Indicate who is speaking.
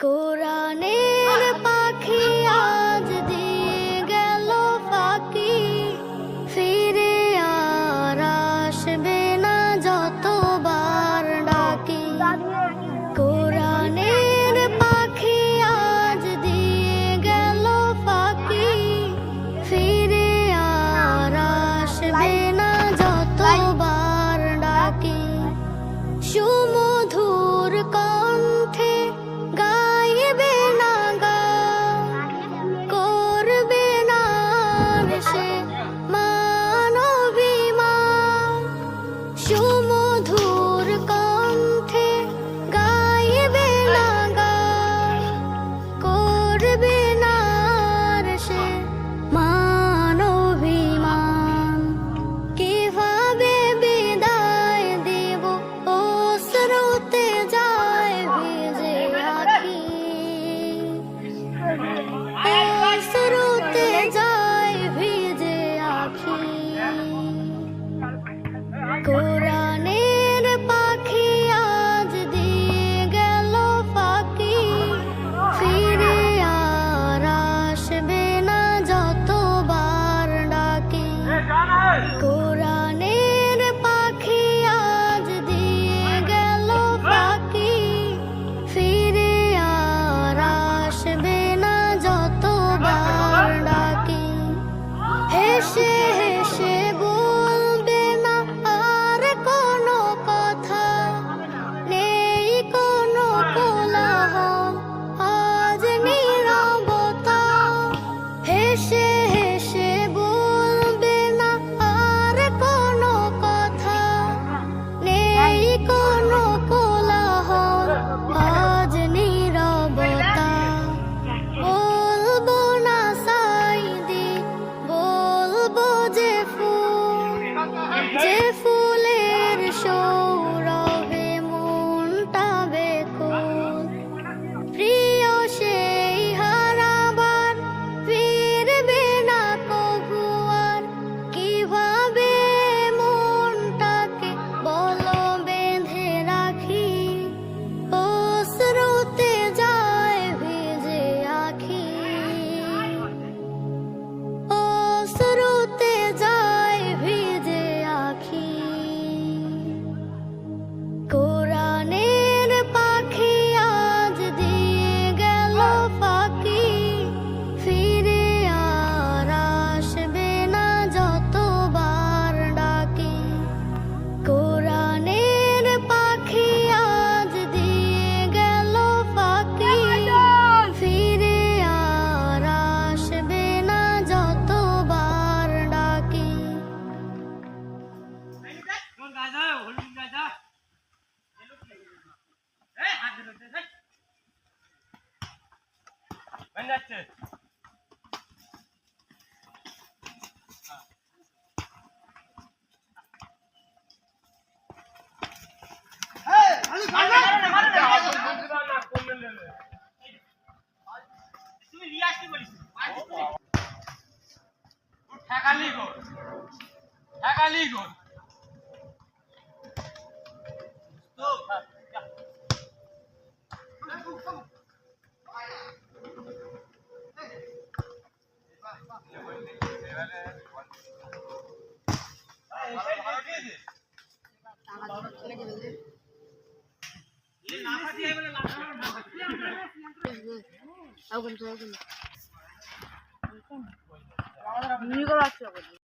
Speaker 1: কোরআনের শুরুতে যায় ভিজে আখি। কোরা
Speaker 2: যাচ্ছে তুমি রিয়াজকে বলিস। ঠেকালি গোল। ঠেকালি গোল। তো
Speaker 3: 아이고, 무서워, 무서워. 이걸 하시라고.